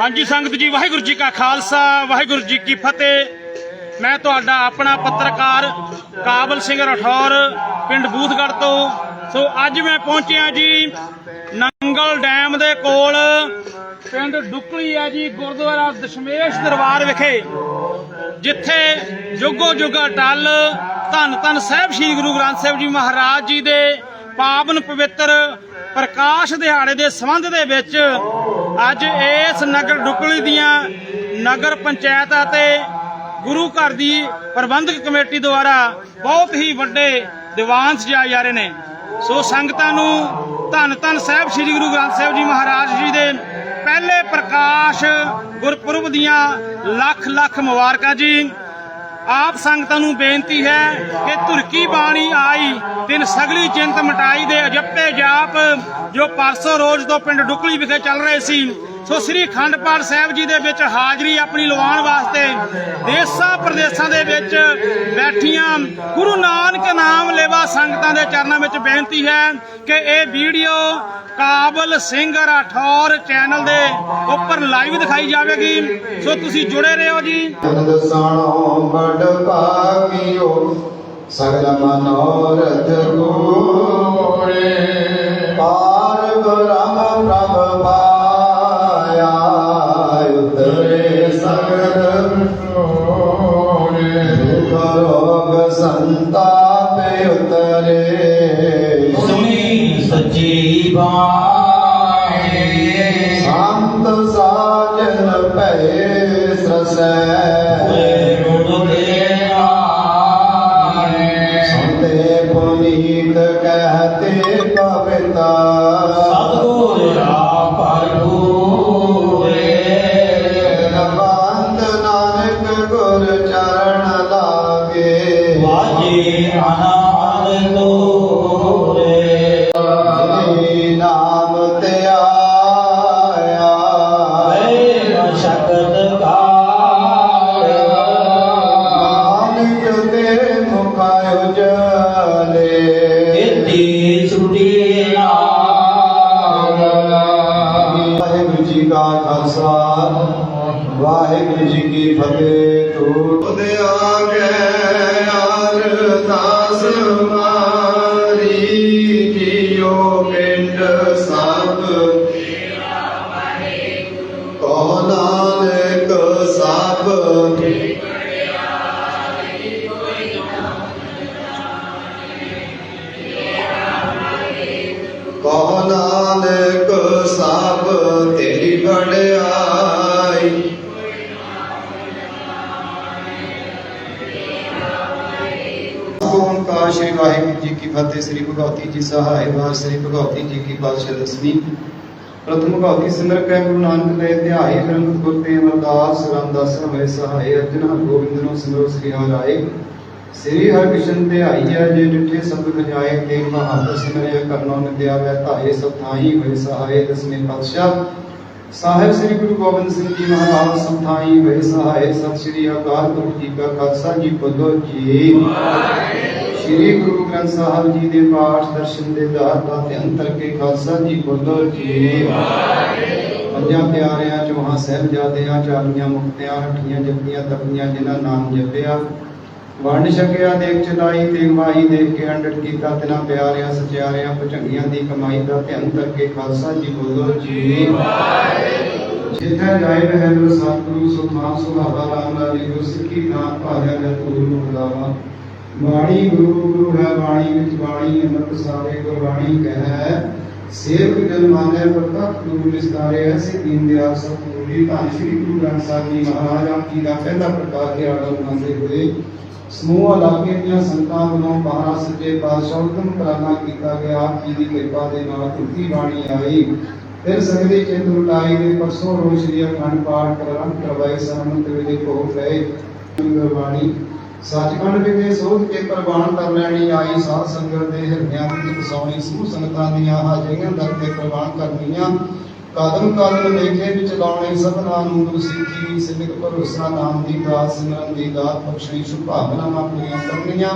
ਹਾਂਜੀ, ਸੰਗਤ ਜੀ, ਵਾਹਿਗੁਰੂ ਜੀ ਕਾ ਖਾਲਸਾ, ਵਾਹਿਗੁਰੂ ਜੀ ਕੀ ਫਤਿਹ। ਮੈਂ ਤੁਹਾਡਾ ਆਪਣਾ ਪੱਤਰਕਾਰ ਕਾਬਲ ਸਿੰਘ ਰਠੌਰ, ਪਿੰਡ ਬੂਥਗੜ੍ਹ ਤੋਂ। ਸੋ ਅੱਜ ਮੈਂ ਪਹੁੰਚਿਆ ਜੀ ਨੰਗਲ ਡੈਮ ਦੇ ਕੋਲ। ਪਿੰਡ ਡੁਕਲੀ ਹੈ ਜੀ, ਗੁਰਦੁਆਰਾ ਦਸ਼ਮੇਸ਼ ਦਰਬਾਰ ਵਿਖੇ। ਜਿੱਥੇ ਜੁਗੋ ਜੁਗਾ ਟਲ ਧੰਨ ਧੰਨ ਸਾਹਿਬ ਸ੍ਰੀ ਗੁਰੂ ਗ੍ਰੰਥ ਸਾਹਿਬ ਜੀ ਮਹਾਰਾਜ ਜੀ ਦੇ ਪਾਵਨ ਪਵਿੱਤਰ ਪ੍ਰਕਾਸ਼ ਦਿਹਾੜੇ ਦੇ ਸੰਬੰਧ ਦੇ ਵਿੱਚ ਅੱਜ ਇਸ ਨਗਰ ਡੁਕਲੀ ਦੀਆਂ ਨਗਰ ਪੰਚਾਇਤ ਅਤੇ ਗੁਰੂ ਘਰ ਦੀ ਪ੍ਰਬੰਧਕ ਕਮੇਟੀ ਦੁਆਰਾ ਬਹੁਤ ਹੀ ਵੱਡੇ ਦੀਵਾਨ ਸਜਾਏ ਜਾ ਰਹੇ ਨੇ। ਸੋ ਸੰਗਤਾਂ ਨੂੰ ਧੰਨ ਧੰਨ ਸਾਹਿਬ ਸ੍ਰੀ ਗੁਰੂ ਗ੍ਰੰਥ ਸਾਹਿਬ ਜੀ ਮਹਾਰਾਜ ਜੀ ਦੇ ਪਹਿਲੇ ਪ੍ਰਕਾਸ਼ ਗੁਰਪੁਰਬ ਦੀਆਂ ਲੱਖ ਲੱਖ ਮੁਬਾਰਕਾਂ ਜੀ। ਆਪ ਸੰਗਤਾਂ ਨੂੰ ਬੇਨਤੀ ਹੈ ਕਿ ਧੁਰਕੀ ਬਾਣੀ ਆਈ ਤਿਨ ਸਗਲੀ ਚਿੰਤ ਮਟਾਈ ਦੇ ਅਜੱਪੇ ਜਾਪ ਜੋ ਪਰਸੋਂ ਰੋਜ਼ ਤੋਂ ਪਿੰਡ ਡੁਕਲੀ ਵਿਖੇ ਚੱਲ ਰਹੇ ਸੀ। ਸੋ ਸ੍ਰੀ ਅਖੰਡ ਪਾਠ ਸਾਹਿਬ ਜੀ ਦੇ ਵਿੱਚ ਹਾਜ਼ਰੀ ਆਪਣੀ ਲਵਾਉਣ ਵਾਸਤੇ ਦੇਸਾਂ ਪ੍ਰਦੇਸਾਂ ਦੇ ਵਿੱਚ ਬੈਠੀਆਂ ਗੁਰੂ ਨਾਨਕ ਨਾਮ ਲੇਵਾ ਸੰਗਤਾਂ ਦੇ ਚਰਨਾਂ ਵਿੱਚ ਬੇਨਤੀ ਹੈ ਕਿ ਇਹ ਵੀਡੀਓ ਕਾਬਲ ਸਿੰਘ ਰਾਠੌਰ ਚੈਨਲ ਦੇ ਉੱਪਰ ਲਾਈਵ ਦਿਖਾਈ ਜਾਵੇਗੀ। ਸੋ ਤੁਸੀਂ ਜੁੜੇ ਰਹੋ ਜੀ। ਆਨੰਦ ਬੜ ਭਾਗਿਓ, ਸਗਲ ਮਨੋਰਥ ਗੋਰੇ ਪਾਰ ਬ੍ਰਹਮ ਪ੍ਰਭ ਪਾਇਆ ਰੋਗ ਸੰਤਾਪ ਉਤਰੇ। ਸੁਣੀ ਸੱਚੀ ਬਾਣੀ। ਸੰਤ ਸਾਜਨ ਭੈ ਸਰਸੈ। ਰੂਪ ਦੇ ਆਏ ਸੰਤੇ ਪੁਨੀਤ ਕਹਤੇ ਅਰਦਾਸ ਮਾਰੀ ਫਤਿਹ ਸ੍ਰੀ ਭਗਵਤੀ ਜੀ ਸਹਾਇ ਵਾਰ ਸ੍ਰੀ ਭਗਵਤੀ ਜੀ ਕੀ ਪਾਤਸ਼ਾਹ ਦਸਵੀਂ। ਪ੍ਰਥਮ ਭਗਵਤੀ ਸਿਮਰ ਕੈ ਗੁਰੂ ਨਾਨਕ ਦੇ ਧਿਆਏ ਗ੍ਰੰਥ ਗੁਰ ਤੇ ਅਮਰਦਾਸ ਰਾਮਦਾਸ ਹੋਏ ਸਹਾਇ ਅਰਜਨ ਹਰ ਗੋਬਿੰਦ ਨੂੰ ਸਿਮਰੋ ਸ੍ਰੀ ਹਰਿ ਸ੍ਰੀ ਹਰਿ ਕ੍ਰਿਸ਼ਨ ਤੇ ਆਈਆ ਜੇ ਡਿਠੇ ਸਬਦ ਖਜਾਏ ਤੇ ਮਹਾਤਮ ਸਿਮਰਿਆ ਕਰਨੋ ਨਿਦਿਆ ਵੈ ਧਾਏ ਸਭ ਥਾਈ ਹੋਏ ਸਹਾਇ ਦਸਵੇਂ ਪਾਤਸ਼ਾਹ। ਸਾਹਿਬ ਸ੍ਰੀ ਗੁਰੂ ਗੋਬਿੰਦ ਸਿੰਘ ਜੀ ਮਹਾਰਾਜ ਸਭ ਥਾਈ ਹੋਏ ਸਹਾਇ। ਸਤਿ ਸ੍ਰੀ ਅਕਾਲ ਗੁਰੂ ਜੀ ਕਾ ਖਾਲਸਾ ਜੀ ਬੋਲੋ ਜੀ। ਸ੍ਰੀ ਗੁਰੂ ਗ੍ਰੰਥ ਸਾਹਿਬ ਜੀ ਦੇ ਪਾਠ ਦਰਸ਼ਨ ਦੇ ਦਾਰ ਤੇ ਅੰਤਰ ਕੇ ਖਾਲਸਾ ਜੀ ਬੋਲੋ ਜੀ ਪੰਜਾਂ ਪਿਆਰਿਆਂ ਚੋਹਾਂ ਸਾਹਿਬਜ਼ਾਦਿਆਂ, ਚਾਲੀਆਂ ਮੁਕਤਿਆਂ ਹੱਟੀਆਂ ਜਪੀਆਂ, ਤਪੀਆਂ, ਜਿਨ੍ਹਾਂ ਨਾਮ ਜਪਿਆ। ਵੰਡ ਛਕਿਆ, ਦੇਖ ਚਲਾਈ, ਤੇ ਮਾਈ ਦੇਖ ਕੇ ਅੰਡਟ ਕੀਤਾ। ਤਿਨਾਂ ਪਿਆਰਿਆਂ, ਸਚਿਆਰਿਆਂ, ਭੁਜੰਗੀਆਂ ਦੀ ਕਮਾਈ ਦਾ ਧਿਆਨ ਕਰਕੇ ਖਾਲਸਾ ਜੀ ਬੋਲੋ ਜੀ ਜਿੱਥੇ ਜਾਏ ਰਹੇ ਸਤਿਗੁਰੂ ਸੁਖਾਂ ਸੁਭਾਵਾ, ਰਾਮ ਲਾਲੀ ਗੁਰ ਸਿੱਖੀ ਨਾਮ ਭਾਜਾ ਗੁਰੂ ਨੂੰ ਬੁਲਾਵਾ। ਬਾਣੀ ਗੁਰੂ ਗੁਰੂ ਹੈ, ਬਾਣੀ ਵਿੱਚ ਬਾਣੀ ਅੰਮ੍ਰਿਤ ਸਾਰੇ ਗੁਰਬਾਣੀ ਕਹੈ। ਸੇਵਕ ਜਨ ਮਾਨੇ ਪ੍ਰਤੱਖ ਗੁਰੂ ਵਿਸਤਾਰੇ ਐਸੇ ਦੀਨ ਦਿਆਲ ਸਤਿਗੁਰੂ ਧੰਨ ਸ਼੍ਰੀ ਗੁਰੂ ਗ੍ਰੰਥ ਸਾਹਿਬ ਜੀ ਮਹਾਰਾਜ, ਆਪ ਜੀ ਦਾ ਪਹਿਲਾ ਪ੍ਰਕਾਸ਼ ਦਿਹਾੜਾ ਮਨਾਉਂਦੇ ਹੋਏ ਸਮੂਹ ਇਲਾਕੇ ਦੀਆਂ ਸੰਗਤਾਂ ਵੱਲੋਂ ਬਾਰਾਂ ਸੱਚੇ ਪਾਤਸ਼ਾਹ ਉਦਮ ਕਰਾਨਾ ਕੀਤਾ ਗਿਆ। ਆਪ ਜੀ ਦੀ ਕਿਰਪਾ ਦੇ ਨਾਲ ਤੁਲਤੀ ਬਾਣੀ ਆਈ। ਫਿਰ ਸਗਲੀ ਚਿੰਤ ਲੁਟਾਈ ਦੇ ਪਰਸੋਂ ਰੋਜ਼ ਸ਼੍ਰੀ ਅਖੰਡ ਪਾਠ ਕਰਾਂ ਕਰਵਾਏ ਸਾਮੰਤ ਵੇਲੇ ਭੋਗ ਲਏ ਗੁਰਬਾਣੀ ਸੱਚਖੰਡ ਵਿਖੇ ਸੋਧ ਕੇ ਪ੍ਰਵਾਨ ਕਰ ਲੈਣੀ ਆਈ ਸਾਧ ਸੰਗਤ ਦੇ ਹਿਰਦਿਆਂ ਵਿੱਚ ਵਸਾਉਣੀ ਸਮੂਹ ਸੰਗਤਾਂ ਦੀਆਂ ਹਾਜ਼ਰੀਆਂ ਦਰ ਤੇ ਪ੍ਰਵਾਨ ਕਰਨੀਆਂ। ਕਦਮ ਕਦਮ ਲੇਖੇ ਵਿੱਚ ਲਾਉਣੇ ਸਭਨਾਂ ਨੂੰ ਗੁਰੂ ਸਿੱਖੀ ਭਰੋਸਾ, ਨਾਮ ਦੀ ਦਾਤ, ਸਿਮਰਨ ਦੀ ਦਾਤ, ਬਖਸ਼ਣੀ ਸ਼ੁਭ ਪੂਰੀਆਂ ਕਰਨੀਆਂ।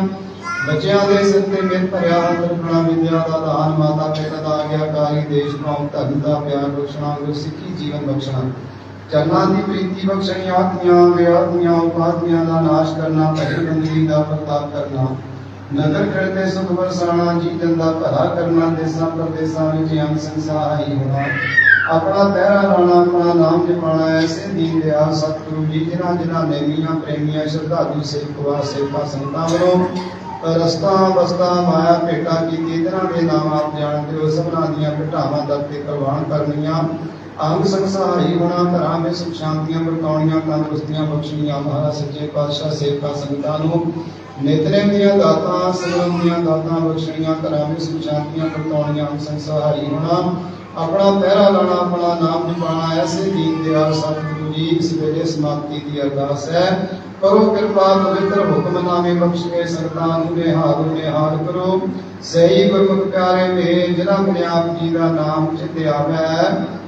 ਬੱਚਿਆਂ ਦੇ ਸਿਰ ਤੇ ਮਿਹਰ ਭਰਿਆ ਹੱਥ ਵਿਦਿਆ ਦਾ ਦਾਨ, ਮਾਤਾ ਪਿਤਾ ਦਾ ਆਗਿਆਕਾਰੀ ਦੇਸ਼ ਕੌਮ ਧਰਮ ਦਾ ਪਿਆਰ ਬਖਸ਼ਣਾ ਗੁਰੂ ਸਿੱਖੀ ਜੀਵਨ ਬਖਸ਼ਣਾ। ਚਰਨਾਂ ਦੀ ਪ੍ਰੀਤੀ ਬਖਸ਼ਣੀ, ਆਤਮੀਆਂ ਵਿਆਤਮੀਆਂ ਉਪਾਤਮੀਆਂ ਦਾ ਨਾਸ਼ ਕਰਨਾ ਭਜਨ ਬੰਦਗੀ ਦਾ ਪ੍ਰਤਾਪ ਕਰਨਾ। ਨਗਰ ਖੜਦੇ ਸੁਖ ਵਰਸਾਣਾ ਜੀਵਨ ਦਾ ਭਲਾ ਕਰਨਾ, ਦੇਸਾਂ ਪਰਦੇਸਾਂ ਵਿੱਚ ਅੰਗ ਸੰਸਾਰੀ ਹੋਣਾ। ਆਪਣਾ ਪਹਿਰਾ ਲਾਣਾ, ਆਪਣਾ ਨਾਮ ਜਪਾਣਾ ਐਸੇ ਦੀਨ ਦਿਆਲ ਸਤਿਗੁਰੂ ਜੀ, ਜਿਨ੍ਹਾਂ ਜਿਨ੍ਹਾਂ ਨੇਮੀਆਂ ਪ੍ਰੇਮੀਆਂ, ਸ਼ਰਧਾਲੂ ਸੇਵਕਵਾ ਸੇਵਾ ਸੰਤਾਂ ਵੱਲੋਂ ਰਸਤਾ, ਬਸਤਾ, ਮਾਇਆ ਭੇਟਾ ਕੀਤੀ ਜਿਨ੍ਹਾਂ ਦੇ ਨਾਮ ਆਪ ਜਾਣਦੇ ਹੋ, ਸਭਨਾਂ ਦੀਆਂ ਭੇਟਾਵਾਂ ਦਰ ਤੇ ਪ੍ਰਵਾਨ ਕਰਨੀਆਂ। ਅੰਗ ਸੰਸਾਰੀ ਹੋਣਾ ਘਰਾਂ ਵਿੱਚ ਸੁਖ ਸ਼ਾਂਤੀਆਂ ਵਰਤਾਉਣੀਆਂ ਤੰਦਰੁਸਤੀਆਂ ਬਖਸ਼ਣੀਆਂ, ਮਹਾਰਾਜ ਸੱਚੇ ਪਾਤਸ਼ਾਹ, ਸੇਵਕਾ, ਸੰਗਤਾਂ ਨੂੰ ਨਿਤਨੇਮ ਦੀਆਂ ਦਾਤਾਂ ਸਿਮਰਨ ਦੀਆਂ ਦਾਤਾਂ ਬਖਸ਼ਣੀਆਂ, ਘਰਾਂ ਵਿੱਚ ਸੁਖ ਸ਼ਾਂਤੀਆਂ ਵਰਤਾਉਣੀਆਂ ਅੰਗ ਸੰਸਾਰੀ ਹੋਣਾ ਆਪਣਾ ਪਹਿਰਾ ਲਾਣਾ, ਆਪਣਾ ਨਾਮ ਜਪਾਣਾ ਐਸੇ ਦੀਨ ਦਿਆਲ ਸਤਿਗੁਰੂ ਜੀ, ਇਸ ਵੇਲੇ ਸਮਾਪਤੀ ਦੀ ਅਰਦਾਸ ਹੈ। ਕਰੋ ਕਿਰਪਾ, ਪਵਿੱਤਰ ਹੁਕਮਨਾਮੇ ਬਖਸ਼ ਕੇ ਸੰਤਾਂ ਨੂੰ ਨਿਹਾਲ ਨਿਹਾਲ ਕਰੋ। ਸਹੀ ਗੁਰਮੁਖ ਪਿਆਰੇ ਮੇ ਜਿਨ੍ਹਾਂ ਨੇ ਆਪ ਜੀ ਦਾ ਨਾਮ ਚਿਤ ਆਵੈ।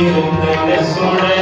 ਹਰ ਕੀਰਤਨ ਸੁਣੇ ਹਰ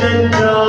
真的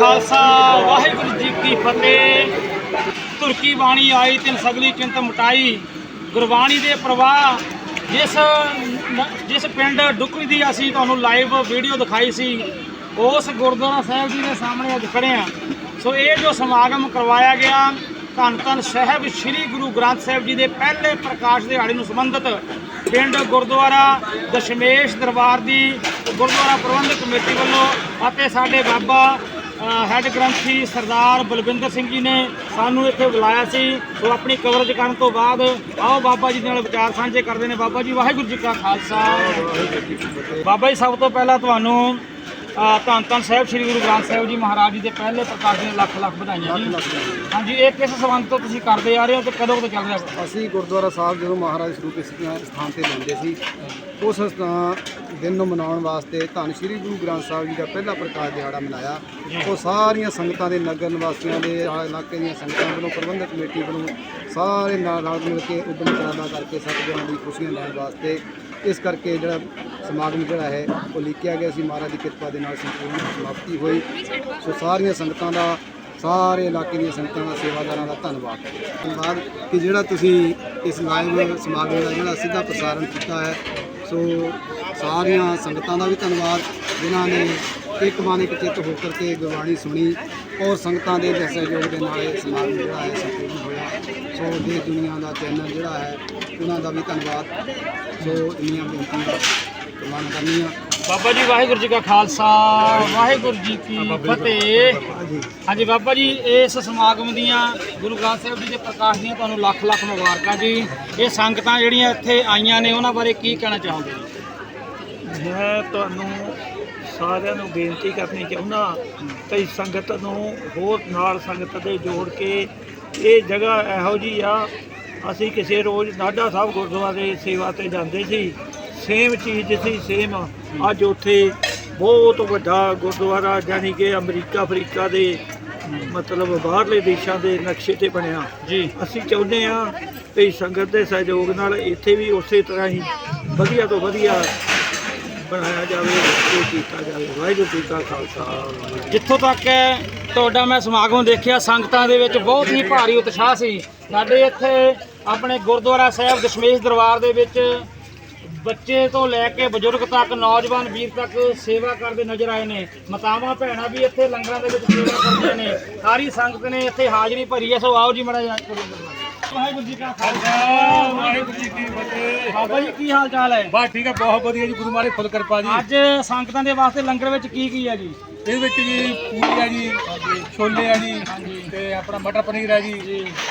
ਖਾਲਸਾ, ਵਾਹਿਗੁਰੂ ਜੀ ਕੀ ਫਤਿਹ। ਤੁਰਕੀ ਬਾਣੀ ਆਈ ਤਿੰਨ ਸਗਲੀ ਚਿੰਤ ਮਟਾਈ। ਗੁਰਬਾਣੀ ਦੇ ਪ੍ਰਵਾਹ, ਜਿਸ ਜਿਸ ਪਿੰਡ ਡੁਕਰੀ ਦੀ ਅਸੀਂ ਤੁਹਾਨੂੰ ਲਾਈਵ ਵੀਡੀਓ ਦਿਖਾਈ ਸੀ, ਉਸ ਗੁਰਦੁਆਰਾ ਸਾਹਿਬ ਜੀ ਦੇ ਸਾਹਮਣੇ ਅੱਜ ਖੜੇ ਆ ਸੋ ਇਹ ਜੋ ਸਮਾਗਮ ਕਰਵਾਇਆ ਗਿਆ, ਧੰਨ ਧੰਨ ਸਾਹਿਬ ਸ੍ਰੀ ਗੁਰੂ ਗ੍ਰੰਥ ਸਾਹਿਬ ਜੀ ਦੇ ਪਹਿਲੇ ਪ੍ਰਕਾਸ਼ ਦਿਹਾੜੇ ਨੂੰ ਸੰਬੰਧਿਤ ਪਿੰਡ ਗੁਰਦੁਆਰਾ ਦਸ਼ਮੇਸ਼ ਦਰਬਾਰ ਦੀ ਗੁਰਦੁਆਰਾ ਪ੍ਰਬੰਧਕ ਕਮੇਟੀ ਵੱਲੋਂ ਅਤੇ ਸਾਡੇ ਬਾਬਾ ਹੈੱਡ ਗ੍ਰੰਥੀ ਸਰਦਾਰ ਬਲਵਿੰਦਰ ਸਿੰਘ ਜੀ ਨੇ ਸਾਨੂੰ ਇੱਥੇ ਬੁਲਾਇਆ ਸੀ। ਉਹ ਆਪਣੀ ਕਵਰੇਜ ਕਰਨ ਤੋਂ ਬਾਅਦ ਆਓ ਬਾਬਾ ਜੀ ਦੇ ਨਾਲ ਵਿਚਾਰ ਸਾਂਝੇ ਕਰਦੇ ਨੇ। ਬਾਬਾ ਜੀ, ਵਾਹਿਗੁਰੂ ਜੀ ਕਾ ਖਾਲਸਾ। ਬਾਬਾ ਜੀ, ਸਭ ਤੋਂ ਪਹਿਲਾਂ ਤੁਹਾਨੂੰ ਧੰਨ ਧੰਨ ਸਾਹਿਬ ਸ੍ਰੀ ਗੁਰੂ ਗ੍ਰੰਥ ਸਾਹਿਬ ਜੀ ਮਹਾਰਾਜ ਜੀ ਦੇ ਪਹਿਲੇ ਪ੍ਰਕਾਸ਼ ਦੀਆਂ ਲੱਖ ਲੱਖ ਵਧਾਈਆਂ ਜੀ। ਹਾਂਜੀ ਇਹ ਕਿਸ ਸੰਬੰਧ ਤੋਂ ਤੁਸੀਂ ਕਰਦੇ ਆ ਰਹੇ ਹੋ ਤੇ ਕਦੋਂ ਤੋਂ ਚੱਲ ਰਿਹਾ ਅਸੀਂ ਗੁਰਦੁਆਰਾ ਸਾਹਿਬ ਜਦੋਂ ਮਹਾਰਾਜ ਸਰੂਪ ਇਸ ਸਥਾਨ ਤੇ ਲੈਂਦੇ ਸੀ ਉਸ ਦਿਨ ਨੂੰ ਮਨਾਉਣ ਵਾਸਤੇ ਧੰਨ ਸ਼੍ਰੀ ਗੁਰੂ ਗ੍ਰੰਥ ਸਾਹਿਬ ਜੀ ਦਾ ਪਹਿਲਾ ਪ੍ਰਕਾਸ਼ ਦਿਹਾੜਾ ਮਨਾਇਆ। ਉਹ ਸਾਰੀਆਂ ਸੰਗਤਾਂ ਦੇ ਨਗਰ ਨਿਵਾਸੀਆਂ ਦੇ ਇਲਾਕੇ ਦੀਆਂ ਸੰਗਤਾਂ ਵੱਲੋਂ ਪ੍ਰਬੰਧਕ ਕਮੇਟੀ ਵੱਲੋਂ ਸਾਰੇ ਨਾਲ ਨਾਲ ਮਿਲ ਕੇ ਉਦਮ ਕਰਾਦਾ ਕਰਕੇ ਸਤਿਗੁਰਾਂ ਦੀ ਖੁਸ਼ੀਆਂ ਲੈਣ ਵਾਸਤੇ ਇਸ ਕਰਕੇ ਜਿਹੜਾ ਸਮਾਗਮ ਜਿਹੜਾ ਹੈ, ਉਹ ਲਿਖਿਆ ਗਿਆ ਸੀ। ਮਹਾਰਾਜ ਦੀ ਕਿਰਪਾ ਦੇ ਨਾਲ ਸੰਪੂਰਨ ਸਮਾਪਤੀ ਹੋਈ। ਸੋ ਸਾਰੀਆਂ ਸੰਗਤਾਂ ਦਾ, ਸਾਰੇ ਇਲਾਕੇ ਦੀਆਂ ਸੰਗਤਾਂ ਦਾ ਸੇਵਾਦਾਰਾਂ ਦਾ ਧੰਨਵਾਦ। ਧੰਨਵਾਦ ਕਿ ਜਿਹੜਾ ਤੁਸੀਂ ਇਸ ਲਾਈਵ ਸਮਾਗਮ ਦਾ ਜਿਹੜਾ ਸਿੱਧਾ ਪ੍ਰਸਾਰਣ ਕੀਤਾ ਹੈ, ਸੋ ਸਾਰੀਆਂ ਸੰਗਤਾਂ ਦਾ ਵੀ ਧੰਨਵਾਦ। ਜਿਨ੍ਹਾਂ ਨੇ ਇੱਕ ਮਨ ਇੱਕ ਚਿੱਤ ਹੋ ਕਰਕੇ ਗੁਰਬਾਣੀ ਸੁਣੀ। ਔਰ ਸੰਗਤਾਂ ਦੇ ਸਹਿਯੋਗ ਦੇ ਨਾਲ ਇਹ ਸਮਾਗਮ ਜਿਹੜਾ ਹੈ ਸੰਪੂਰਨ ਹੋਇਆ। ਸੋ ਦੇਸ਼ ਦੁਨੀਆ ਦਾ ਚੈਨਲ ਜਿਹੜਾ ਹੈ ਉਹਨਾਂ ਦਾ ਵੀ ਧੰਨਵਾਦ। ਸੋ ਇੰਨੀਆਂ ਬੇਨਤੀਆਂ ਪ੍ਰਵਾਨ ਕਰਨੀਆਂ। ਬਾਬਾ ਜੀ ਵਾਹਿਗੁਰੂ ਜੀ ਕਾ ਖਾਲਸਾ ਵਾਹਿਗੁਰੂ ਜੀ ਕੀ ਫਤਿਹ। ਹਾਂਜੀ ਹਾਂਜੀ ਬਾਬਾ ਜੀ ਇਸ ਸਮਾਗਮ ਦੀਆਂ ਗੁਰੂ ਗ੍ਰੰਥ ਸਾਹਿਬ ਜੀ ਦੇ ਪ੍ਰਕਾਸ਼ ਦੀਆਂ ਤੁਹਾਨੂੰ ਲੱਖ ਲੱਖ ਮੁਬਾਰਕਾਂ ਜੀ। ਇਹ ਸੰਗਤਾਂ ਜਿਹੜੀਆਂ ਇੱਥੇ ਆਈਆਂ ਨੇ ਉਹਨਾਂ ਬਾਰੇ ਕੀ ਕਹਿਣਾ ਚਾਹੋਗੇ? ਜੀ ਮੈਂ ਤੁਹਾਨੂੰ ਸਾਰਿਆਂ ਨੂੰ ਬੇਨਤੀ ਕਰਨੀ ਚਾਹੁੰਦਾ ਕਈ ਸੰਗਤ ਨੂੰ ਹੋਰ ਨਾਲ ਸੰਗਤ ਦੇ ਜੋੜ ਕੇ ਇਹ ਜਗ੍ਹਾ ਇਹੋ ਜੀ ਆ। ਅਸੀਂ ਕਿਸੇ ਰੋਜ਼ ਨਾਢਾ ਸਾਹਿਬ ਗੁਰਦੁਆਰੇ ਸੇਵਾ ਤੇ ਜਾਂਦੇ ਸੀ। ਸੇਮ ਚੀਜ਼ ਸੀ ਸੇਮ ਅੱਜ ਉੱਥੇ ਬਹੁਤ ਵੱਡਾ ਗੁਰਦੁਆਰਾ ਯਾਨੀ ਕਿ ਅਮਰੀਕਾ ਅਫਰੀਕਾ ਦੇ ਮਤਲਬ ਬਾਹਰਲੇ ਦੇਸ਼ਾਂ ਦੇ ਨਕਸ਼ੇ ਤੇ ਬਣਿਆ। ਜੀ। ਅਸੀਂ ਚਾਹੁੰਦੇ ਹਾਂ ਕਿ ਸੰਗਤ ਦੇ ਸਹਿਯੋਗ ਨਾਲ ਇੱਥੇ ਵੀ ਉਸੇ ਤਰ੍ਹਾਂ ਹੀ ਵਧੀਆ ਤੋਂ ਵਧੀਆ ਬਣਾਇਆ ਜਾਵੇ ਤੇ ਕੀਤਾ ਜਾਵੇ, ਵਾਹਿਗੁਰੂ ਜੀ ਕਾ ਖਾਲਸਾ। ਜਿੱਥੋਂ ਤੱਕ ਤੁਹਾਡਾ ਮੈਂ ਸਮਾਗਮ ਦੇਖਿਆ, ਸੰਗਤਾਂ ਦੇ ਵਿੱਚ ਬਹੁਤ ਹੀ ਭਾਰੀ ਉਤਸ਼ਾਹ ਸੀ। ਸਾਡੇ ਇੱਥੇ ਆਪਣੇ ਗੁਰਦੁਆਰਾ ਸਾਹਿਬ ਦਸ਼ਮੇਸ਼ ਦਰਬਾਰ ਦੇ ਵਿੱਚ ਬੱਚੇ ਤੋਂ ਲੈ ਕੇ ਬਜ਼ੁਰਗ ਤੱਕ, ਨੌਜਵਾਨ ਵੀਰ ਤੱਕ ਸੇਵਾ ਕਰਦੇ ਨਜ਼ਰ ਆਏ ਨੇ। ਮਾਤਾਵਾਂ, ਭੈਣਾਂ ਵੀ ਇੱਥੇ ਲੰਗਰਾਂ ਦੇ ਵਿੱਚ ਸੇਵਾ ਕਰਦੀਆਂ ਨੇ। ਸਾਰੀ ਸੰਗਤ ਨੇ ਇੱਥੇ ਹਾਜ਼ਰੀ ਭਰੀ ਹੈ। ਸੋ ਆਓ ਜੀ ਮੜਾ ਵਾਹਿਗੁਰੂ ਜੀ ਕਾ ਖਾਲਸਾ। ਵਾਹਿਗੁਰੂ ਜੀ ਕੀ ਫਤਿਹ। ਬਾਬਾ ਜੀ ਕੀ ਹਾਲ ਚਾਲ ਹੈ? ਬਸ ਠੀਕ ਹੈ ਬਹੁਤ ਵਧੀਆ ਜੀ ਗੁਰੂ ਮਹਾਰਾਜ ਫੁੱਲ ਕਿਰਪਾ ਜੀ। ਅੱਜ ਸੰਗਤਾਂ ਦੇ ਵਾਸਤੇ ਲੰਗਰ ਵਿੱਚ ਕੀ ਕੀ ਹੈ ਜੀ? ਇਹਦੇ ਵਿੱਚ ਜੀ ਪੂਰੀ ਹੈ ਜੀ ਛੋਲੇ ਆ ਜੀ ਤੇ ਆਪਣਾ ਮਟਰ ਪਨੀਰ ਹੈ ਜੀ।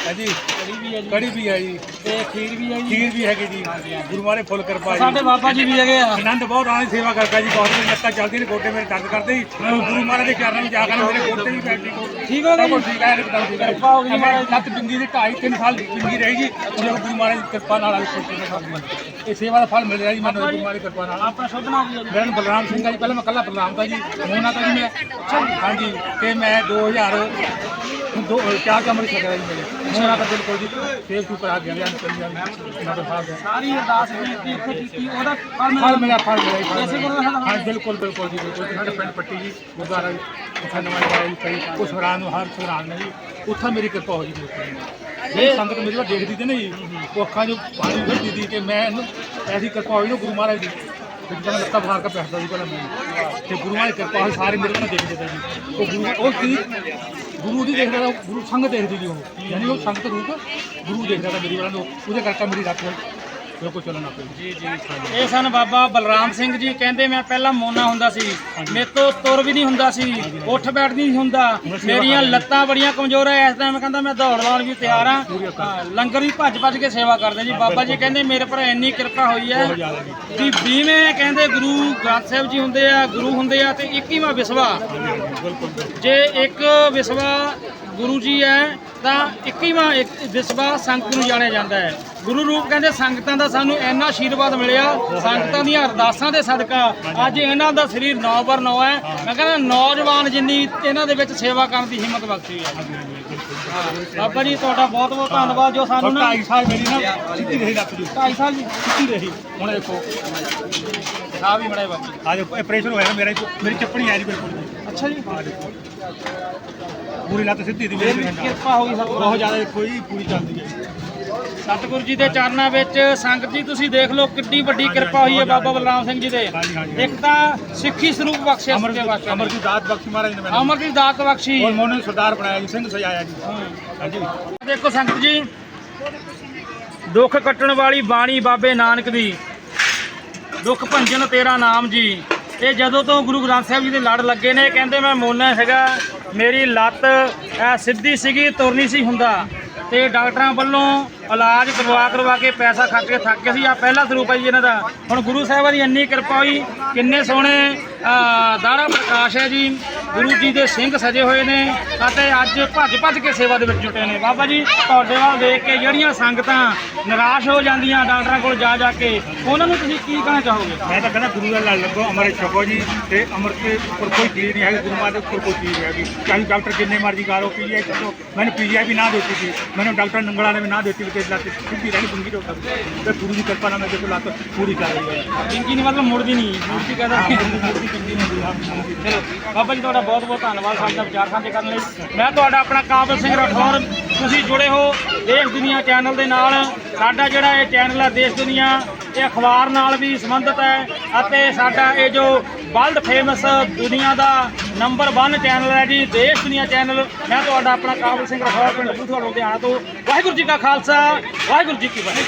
ਹੈ ਜੀ। ਕੜੀ ਵੀ ਹੈ ਜੀ। ਕੜੀ ਵੀ ਹੈ ਜੀ। ਤੇ ਖੀਰ ਵੀ ਹੈ ਜੀ। ਖੀਰ ਵੀ ਹੈਗੀ ਜੀ। ਗੁਰੂ ਮਹਾਰਾਜ ਫੁੱਲ ਕਿਰਪਾ ਜੀ। ਸਾਡੇ ਬਾਬਾ ਜੀ ਵੀ ਹੈਗੇ ਆ। ਆਨੰਦ ਬਹੁਤ ਆਣੀ ਸੇਵਾ ਕਰਦਾ ਜੀ ਬਹੁਤ ਮੇਰੀ ਲੱਤਾਂ ਚੱਲਦੀਆਂ ਨੇ ਗੋਡੇ ਮੇਰੇ ਦਰਦ ਕਰਦੇ ਜੀ ਗੁਰੂ ਮਹਾਰਾਜ ਦੇ ਚਰਨਾਂ ਵਿੱਚ ਜਾ ਕੇ ਮੇਰੇ ਗੋਡੇ ਵੀ ਬੈਠ ਠੀਕ ਠੀਕ ਹੋ ਜੀ? ਕੁਛ ਠੀਕ ਹੈ ਇੱਕਦਮ ਠੀਕ ਹੈ। ਕਿਰਪਾ ਹੋ ਗਈ ਜੀ ਮਹਾਰਾਜ। ਲੱਤ ਬਿੰਦੀ ਦੇ 2.5 3 ਸਾਲ ਬਿੰਦੀ ਰਹੇਗੀ ਉਹਦੇ ਗੁਰੂ ਮਹਾਰਾਜ ਦੀ ਕਿਰਪਾ ਨਾਲ ਛੋਟੇ ਦੇ ਸਾਥ ਇਹ ਸੇਵਾ ਦਾ ਫਲ ਮਿਲ ਰਿਹਾ ਜੀ ਮੈਨੂੰ ਗੁਰੂ ਮਹਾਰਾਜ ਦੀ ਕਿਰਪਾ ਨਾਲ। ਆਪਣਾ ਕੀ ਹੈ ਜੀ। ਮੇਰਾ ਨਾਮ ਬਲਰਾਮ ਸਿੰਘ ਜੀ। ਪਹਿਲਾਂ ਮੈਂ ਕੱਲਾ ਬਲਰਾਮ ਦਾ ਜੀ। ਹੁਣ ਆ ਤਾਂ ਜੀ ਮੈਂ ਹਾਂਜੀ। ਤੇ ਮੈਂ 2000 ਜੀ ਜੀ ਜੀ ਜੀ, ਇਸੇ ਮਿਲਿਆ। ਗੁਰਦੁਆਰਾ ਸਾਹਿਬ ਹਾਂ ਬਿਲਕੁਲ ਬਿਲਕੁਲ ਜੀ ਬਿਲਕੁਲ ਜੀ। ਸਾਡੇ ਪਿੰਡ ਪੱਟੀ ਜੀ ਗੁਰਦੁਆਰਾ ਜੀ ਉੱਥੇ ਨਵਾਂ ਜੀ ਕਈ ਕੁਛ ਹੈਰਾਨ ਨੂੰ ਹਰ ਹੈਰਾਨ ਨੇ ਜੀ। ਉੱਥੇ ਮੇਰੀ ਕਿਰਪਾ ਹੋ ਜੀ ਬਿਲਕੁਲ ਜੀ। ਇਹ ਸੰਗਤ ਮੇਰੀ ਦੇਖਦੀ ਤੇ ਨਾ ਜੀ ਉਹ ਅੱਖਾਂ 'ਚੋਂ ਪਾਣੀ ਫਿਰਦੀ ਦੀ ਕਿ ਮੈਂ ਇਹਨੂੰ ਐਸੀ ਕਿਰਪਾ ਹੋਈ ਨਾ ਗੁਰੂ ਮਹਾਰਾਜ ਦੀ। ਜਿੱਦਾਂ ਲੱਤਾਂ ਫਾੜ ਕੇ ਬੈਠਦਾ ਸੀ ਪਹਿਲਾਂ ਮੈਂ। ਤੇ ਗੁਰੂ ਦੀ ਕਿਰਪਾ ਹੋਈ ਸਾਰੇ ਮੇਰੇ ਨਾਲ ਦੇਖਦੇ ਤੇ ਉਹ ਗੁਰੂ ਉਹ ਕੀ? ਗੁਰੂ ਦੀ ਦੇਖਦਾ ਤਾ, ਗੁਰੂ ਸੰਗ ਦੇਖਦੀ ਜੀ ਉਹ। ਯਾਨੀ ਉਹ ਸੰਗਤ ਰੂਪ ਗੁਰੂ ਦੇਖਦਾ ਮੇਰੀ ਵੱਲ ਨੂੰ ਉਹਦੇ ਕਰਕੇ ਮੇਰੀ ਰੱਖ ਬਿਲਕੁਲ ਚੱਲਣਾ ਪਈ ਜੀ ਜੀ ਇਹ ਸਨ ਬਾਬਾ ਬਲਰਾਮ ਸਿੰਘ ਜੀ ਕਹਿੰਦੇ ਮੈਂ ਪਹਿਲਾਂ ਮੋਨਾ ਹੁੰਦਾ ਸੀ। ਮੇਰੇ ਤੋਂ ਤੁਰ ਵੀ ਨਹੀਂ ਹੁੰਦਾ ਸੀ ਉੱਠ ਬੈਠ ਨਹੀਂ ਹੁੰਦਾ। ਮੇਰੀਆਂ ਲੱਤਾਂ ਬੜੀਆਂ ਕਮਜ਼ੋਰ ਐ ਇਸ ਟਾਈਮ ਕਹਿੰਦਾ ਮੈਂ ਦੌੜ ਲਾਉਣ ਵੀ ਤਿਆਰ ਆ। ਹਾਂ, ਲੰਗਰ ਵੀ ਭੱਜ ਭੱਜ ਕੇ ਸੇਵਾ ਕਰਦੇ ਜੀ। ਬਾਬਾ ਜੀ ਕਹਿੰਦੇ ਮੇਰੇ ਪਰ ਇੰਨੀ ਕਿਰਪਾ ਹੋਈ ਹੈ ਵੀ 20ਵੇਂ ਕਹਿੰਦੇ ਗੁਰੂ ਗ੍ਰੰਥ ਸਾਹਿਬ ਜੀ ਹੁੰਦੇ ਆ ਗੁਰੂ ਹੁੰਦੇ ਆ ਤੇ 21ਵਾਂ ਵਿਸਵਾ। ਜੇ ਇੱਕ ਵਿਸਵਾ ਗੁਰੂ ਜੀ ਹੈ ਤਾਂ ਇੱਕੀਵਾਂ ਇੱਕ ਵਿਸਵਾ ਸੰਗਤ ਨੂੰ ਜਾਣਿਆ ਜਾਂਦਾ ਹੈ। ਗੁਰੂ ਰੂਪ ਕਹਿੰਦੇ ਸੰਗਤਾਂ ਦਾ ਸਾਨੂੰ ਇੰਨਾ ਆਸ਼ੀਰਵਾਦ ਮਿਲਿਆ ਸੰਗਤਾਂ ਦੀਆਂ ਅਰਦਾਸਾਂ ਦੇ ਸਦਕਾ ਅੱਜ ਇਹਨਾਂ ਦਾ ਸਰੀਰ ਨੌ ਬਰ ਨੌ ਹੈ। ਮੈਂ ਕਹਿੰਦਾ ਨੌਜਵਾਨ ਜਿੰਨੀ ਇਹਨਾਂ ਦੇ ਵਿੱਚ ਸੇਵਾ ਕਰਨ ਦੀ ਹਿੰਮਤ ਬਖਸ਼ੀ ਹੈ। ਬਾਬਾ ਜੀ ਤੁਹਾਡਾ ਬਹੁਤ ਬਹੁਤ ਧੰਨਵਾਦ ਜੋ ਸਾਨੂੰ ਨਾ 2.5 ਸਾਲ ਮੇਰੀ ਨਾ ਸਿੱਧੀ ਰਹੀ ਲੱਤ ਜੀ 2.5 ਸਾਲ ਜੀ। ਸਿੱਧੀ ਰਹੀ। ਹੁਣ ਦੇਖੋ। ਆ ਵੀ ਮੜੇ ਬਾਬਾ ਜੀ। ਆ ਦੇਖੋ ਆਪਰੇਸ਼ਨ ਹੋਇਆ ਮੇਰਾ ਮੇਰੀ ਚੱਪਣੀ ਆਈ ਬਿਲਕੁਲ। ਅੱਛਾ ਜੀ। ਆ ਦੇਖੋ। ਪੂਰੀ ਲੱਤ ਸਿੱਧੀ ਦੀ ਮੇਰੀ ਕਿਰਪਾ ਹੋਈ ਬਹੁਤ ਜ਼ਿਆਦਾ ਜੀ ਪੂਰੀ ਚੱਲਦੀ ਹੈ। ਸਤਿਗੁਰੂ ਜੀ ਦੇ ਚਰਨਾਂ ਵਿੱਚ ਸੰਗਤ ਜੀ ਤੁਸੀਂ ਦੇਖ ਲਓ ਕਿੰਨੀ ਵੱਡੀ ਕਿਰਪਾ ਹੋਈ ਹੈ ਬਾਬਾ ਬਲਰਾਮ ਸਿੰਘ ਜੀ ਦੇ। ਇੱਕ ਤਾਂ ਸਿੱਖੀ ਸਰੂਪ ਬਖਸ਼ਿਆ ਅਮਰ ਪਾਤਸ਼ਾਹ ਅਮਰ। ਦੀ ਦਾਤ ਬਖਸ਼ੀ ਮਹਾਰਾਜ ਨੇ ਮੈਨੂੰ। ਅਮਰ ਦੀ ਦਾਤ ਬਖਸ਼ੀ। ਔਰ ਮੋਨੇ ਸਰਦਾਰ ਬਣਾਇਆ ਜੀ ਸਿੰਘ ਸਜਾਇਆ ਜੀ। ਹਾਂਜੀ। ਦੇਖੋ ਸੰਗਤ ਜੀ ਦੁੱਖ ਕੱਟਣ ਵਾਲੀ ਬਾਣੀ ਬਾਬੇ ਨਾਨਕ ਦੀ। ਦੁੱਖ ਭੰਜਨ ਤੇਰਾ ਨਾਮ ਜੀ। ਇਹ ਜਦੋਂ ਤੋਂ ਗੁਰੂ ਗ੍ਰੰਥ ਸਾਹਿਬ ਜੀ ਦੇ ਲੜ ਲੱਗੇ ਨੇ, ਕਹਿੰਦੇ ਮੈਂ ਮੋਨਾ ਹੈਗਾ, ਮੇਰੀ ਲੱਤ ਐ ਸਿੱਧੀ ਸੀਗੀ, ਤੁਰਨੀ ਸੀ ਹੁੰਦਾ। ਤੇ ਡਾਕਟਰਾਂ ਵੱਲੋਂ ਇਲਾਜ ਕਰਵਾ ਕਰਵਾ ਕੇ ਪੈਸਾ ਖਰਚ ਕੇ ਥੱਕ ਗਏ ਸੀ। ਆ ਪਹਿਲਾ ਸਰੂਪ ਹੈ ਜੀ ਇਹਨਾਂ ਦਾ। ਹੁਣ ਗੁਰੂ ਸਾਹਿਬਾਂ ਦੀ ਇੰਨੀ ਕਿਰਪਾ ਹੋਈ। ਕਿੰਨੇ ਸੋਹਣੇ ਅਹ, ਦਾੜਾ ਪ੍ਰਕਾਸ਼ ਹੈ ਜੀ। ਗੁਰੂ ਜੀ ਦੇ ਸਿੰਘ ਸਜੇ ਹੋਏ ਨੇ ਅਤੇ ਅੱਜ ਭੱਜ ਭੱਜ ਕੇ ਸੇਵਾ ਦੇ ਵਿੱਚ ਜੁਟੇ ਨੇ। ਬਾਬਾ ਜੀ ਤੁਹਾਡੇ ਵੱਲ ਦੇਖ ਕੇ ਜਿਹੜੀਆਂ ਸੰਗਤਾਂ ਨਿਰਾਸ਼ ਹੋ ਜਾਂਦੀਆਂ ਡਾਕਟਰਾਂ ਕੋਲ ਜਾ ਜਾ ਕੇ ਉਹਨਾਂ ਨੂੰ ਤੁਸੀਂ ਕੀ ਕਹਿਣਾ ਚਾਹੋਗੇ? ਮੈਂ ਤਾਂ ਕਹਿੰਦਾ ਗੁਰੂ ਦਾ ਲੜ ਲੱਗੋ ਅਮਰ ਛਕੋ ਜੀ। ਤੇ ਅਮਰ ਦੇ ਉੱਪਰ ਕੋਈ ਚੀਜ਼ ਨਹੀਂ ਹੈਗੀ ਗੁਰੂ ਮਾਂ ਦੇ ਉੱਪਰ ਕੋਈ ਚੀਜ਼ ਨਹੀਂ ਹੈਗੀ। ਚਾਹੇ ਡਾਕਟਰ ਜਿੰਨੇ ਮਰਜ਼ੀ ਗਾਲੋ ਪੀਜੀਆਈ ਕਰੋ ਮੈਨੂੰ ਪੀਜੀਆਈ ਵੀ ਨਾ ਦਿੱਤੀ ਸੀ। ਮੈਨੂੰ ਡਾਕਟਰ ਨੰਗਲਾ ਨੇ ਵੀ ਨਾ ਦਿੱਤੀ ਕਿ ਲੱਤ ਸਿੱਧੀ ਰਹਿਣੀ ਪੁੰਗੀ ਤੋਂ ਤੇ ਗੁਰੂ ਦੀ ਕਿਰਪਾ ਨਾਲ ਮੇਰੇ ਕੋਲ ਲੱਤ ਪੂਰੀ ਚੱਲ ਰਹੀ ਹੈ। ਜਿੰਕੀ ਨਹੀਂ ਮਤਲਬ ਮੁੜਦੀ ਨਹੀਂ। ਮੁੜਦੀ ਕਹਦਾ ਮੁਰਦੀ ਚੰਗੀ ਹੁੰਦੀ ਆ ਚਲੋ ਬਾਬਾ ਜੀ ਤੁਹਾਡਾ ਬਹੁਤ ਬਹੁਤ ਧੰਨਵਾਦ ਸਾਡੇ ਨਾਲ ਵਿਚਾਰ ਸਾਂਝੇ ਕਰਨ ਲਈ। ਮੈਂ ਤੁਹਾਡਾ ਆਪਣਾ ਕਾਬਲ ਸਿੰਘ ਰਾਠੌਰ। ਤੁਸੀਂ ਜੁੜੇ ਹੋ ਦੇਸ਼ ਦੁਨੀਆ ਚੈਨਲ ਦੇ ਨਾਲ। ਸਾਡਾ ਜਿਹੜਾ ਇਹ ਚੈਨਲ ਹੈ ਦੇਸ਼ ਦੁਨੀਆ ਇਹ ਅਖਬਾਰ ਨਾਲ ਵੀ ਸੰਬੰਧਿਤ ਹੈ ਅਤੇ ਸਾਡਾ ਇਹ ਜੋ ਵਰਲਡ ਫੇਮਸ ਦੁਨੀਆ ਦਾ ਨੰਬਰ 1 ਚੈਨਲ ਹੈ ਜੀ, ਦੇਸ਼ ਦੁਨੀਆ ਚੈਨਲ। ਮੈਂ ਤੁਹਾਡਾ ਆਪਣਾ ਕਾਬਲ ਸਿੰਘ ਰਾਠੌਰ ਪਿੰਡ ਬੂਥਾ ਲੁਧਿਆਣਾ ਤੋਂ। ਵਾਹਿਗੁਰੂ ਜੀ ਕਾ ਖਾਲਸਾ, ਵਾਹਿਗੁਰੂ ਜੀ ਕੀ ਫਤਿਹ।